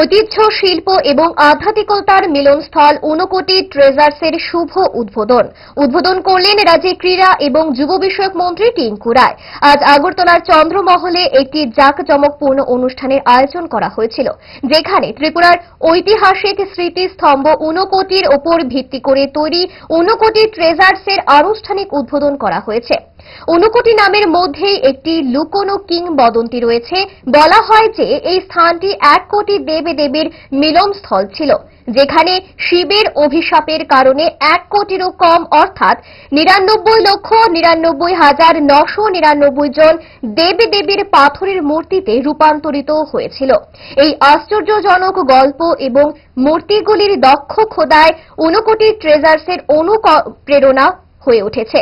ঐতিহ্য, শিল্প এবং আধ্যাত্মিকতার মিলনস্থল ঊনকোটি ট্রেজার্সের শুভ উদ্বোধন। উদ্বোধন করলেন রাজ্যের ক্রীড়া এবং যুব বিষয়ক মন্ত্রী টিঙ্কু রায়। আজ আগরতলার চন্দ্রমহলে একটি জাঁকজমকপূর্ণ অনুষ্ঠানের আয়োজন করা হয়েছিল, যেখানে ত্রিপুরার ঐতিহাসিক স্মৃতিস্তম্ভ ঊনকোটির ওপর ভিত্তি করে তৈরি ঊনকোটি ট্রেজার্সের আনুষ্ঠানিক উদ্বোধন করা হয়েছে। ঊনকোটি নামের মধ্যেই একটি লুকোনো কিংবদন্তি রয়েছে। বলা হয় যে এই স্থানটি এক কোটি দেব মিলনস্থল ছিল, যেখানে শিবের অভিশাপের কারণে এক কোটিরও কম, অর্থাৎ নিরানব্বই লক্ষ নিরানব্বই হাজার নশো নিরানব্বই জন দেবী দেবীর পাথরের মূর্তিতে রূপান্তরিত হয়েছিল। এই আশ্চর্যজনক গল্প এবং মূর্তিগুলির দক্ষ খোদায় ঊনকোটি ট্রেজার্সের অনুপ্রেরণা হয়ে উঠেছে।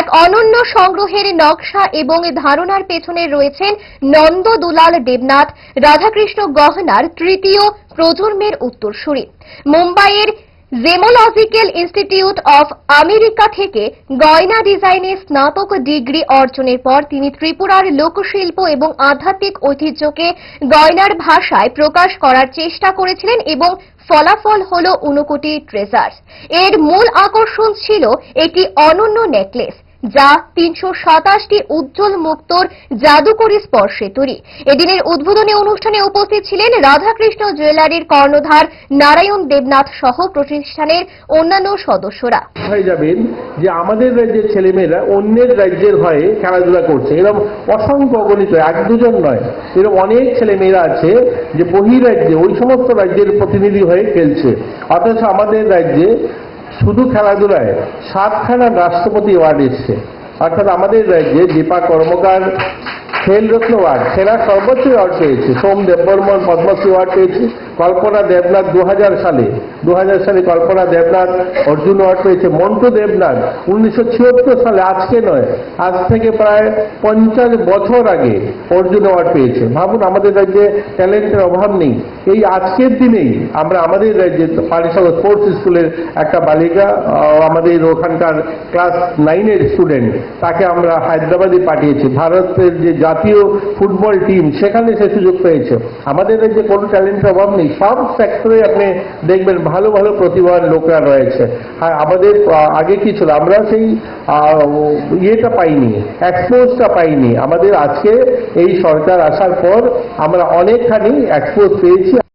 এক অনন্য সংগ্রহের নকশা এবং ধারণার পেছনে রয়েছেন নন্দ দুলাল দেবনাথ, রাধাকৃষ্ণ গহনার তৃতীয় প্রজন্মের উত্তরসূরি। মুম্বাইয়ের জেমোলজিক্যাল ইনস্টিটিউট অফ আমেরিকা থেকে গয়না ডিজাইনে স্নাতক ডিগ্রি অর্জনের পর তিনি ত্রিপুরার লোকশিল্প এবং আধ্যাত্মিক ঐতিহ্যকে গয়নার ভাষায় প্রকাশ করার চেষ্টা করেছিলেন এবং ফলাফল হল ঊনকোটি ট্রেজার্স। এর মূল আকর্ষণ ছিল এটি অনন্য নেকলেস যা তিনশো সাতাশটি উজ্জ্বল মুক্তর জাদুকরী স্পর্শে তৈরি। এদিনের উদ্বোধনী অনুষ্ঠানে উপস্থিত ছিলেন রাধাকৃষ্ণ জুয়েলারির কর্ণধার নারায়ণ দেবনাথ সহ প্রতিষ্ঠানের অন্যান্য সদস্যরা। হয়ে যাবেন? যে আমাদের রাজ্যের ছেলেমেয়েরা অন্যের রাজ্যের হয়ে খেলাধুলা করছে। এরকম অসংখ্য অগণিত, এক দুজন নয় এরকম অনেক ছেলেমেয়েরা আছে যে বহিরাজ্যে ওই সমস্ত রাজ্যের প্রতিনিধি হয়ে খেলছে। অথচ আমাদের রাজ্যে শুধু খেলাধুলায়, সাতখানা রাষ্ট্রপতি ওয়ার্ড এসছে। অর্থাৎ আমাদের রাজ্যে দীপা কর্মকার খেলরত্ন ওয়ার্ড সেরা সর্বোচ্চ ওয়ার্ড পেয়েছে। সোম দেববর্মন, পদ্মশ্রী ওয়ার্ড পেয়েছে। কল্পনা দেবনাথ দু হাজার সালে দু হাজার সালে কল্পনা দেবনাথ, অর্জুন অ্যাওয়ার্ড পেয়েছে মন্টু দেবনাথ। উনিশশো ছিয়াত্তর সালে, আজকে নয়, আজ থেকে প্রায় পঞ্চাশ বছর আগে অর্জুন অ্যাওয়ার্ড পেয়েছে। ভাবুন, আমাদের রাজ্যে ট্যালেন্টের অভাব নেই। এই আজকের দিনেই আমরা আমাদের রাজ্যে পারিসা স্পোর্টস স্কুলের একটা বালিকা আমাদের ওখানকার ক্লাস নাইনের স্টুডেন্ট, তাকে আমরা হায়দ্রাবাদে পাঠিয়েছি। ভারতের যে জাতীয় ফুটবল টিম, সেখানে সে সুযোগ পেয়েছে। আমাদের রাজ্যে কোনো ট্যালেন্টের অভাব নেই। সব সেক্টরে আপনি দেখবেন ভালো ভালো প্রতিভার লোকরা রয়েছে। আর আমাদের আগে কি ছিল? আমরা সেই ইয়েটা পাইনি এক্সপোজটা পাইনি। আমাদের আজকে এই সরকার আসার পর আমরা অনেকখানি এক্সপোজ পেয়েছি।